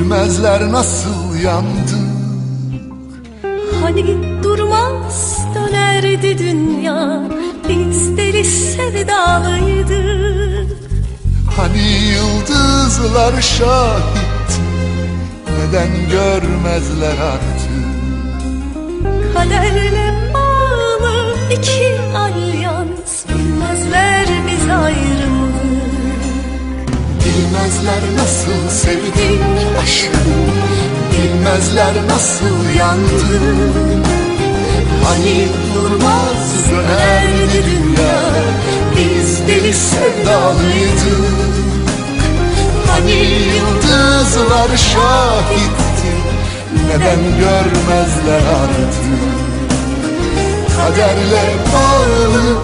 Bilmezler nasıl yandık Hani durmaz dönerdi dünya Biz deli sevdalıydık Hani yıldızlar şahit Neden görmezler artık? Kaderle bağlı iki alyans Bilmezler biz ayrılık Bilmezler nasıl sevdik aşkım Bilmezler nasıl yandık Hani durmaz dönerdi dünya Biz deli sevdalıydık Hani yıldızlar şahitti. Neden görmezler artık? Kaderle bağlı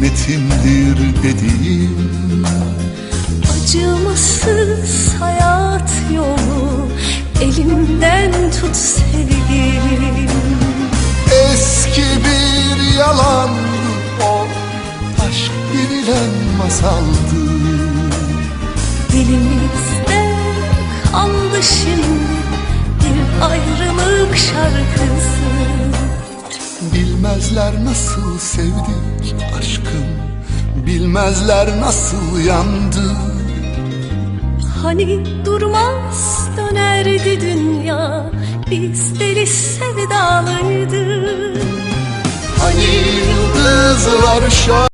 Cennetimdir dediğim. Acımasız hayat yolu Elimden tut sevgilim. Eski bir yalandı o Aşk denilen masaldı. Dilimizde kaldı şimdi Bilmezler nasıl sevdik aşkım Bilmezler nasıl yandık Hani durmaz dönerdi dünya Biz deli sevdalıydık. Hani yıldızlar şah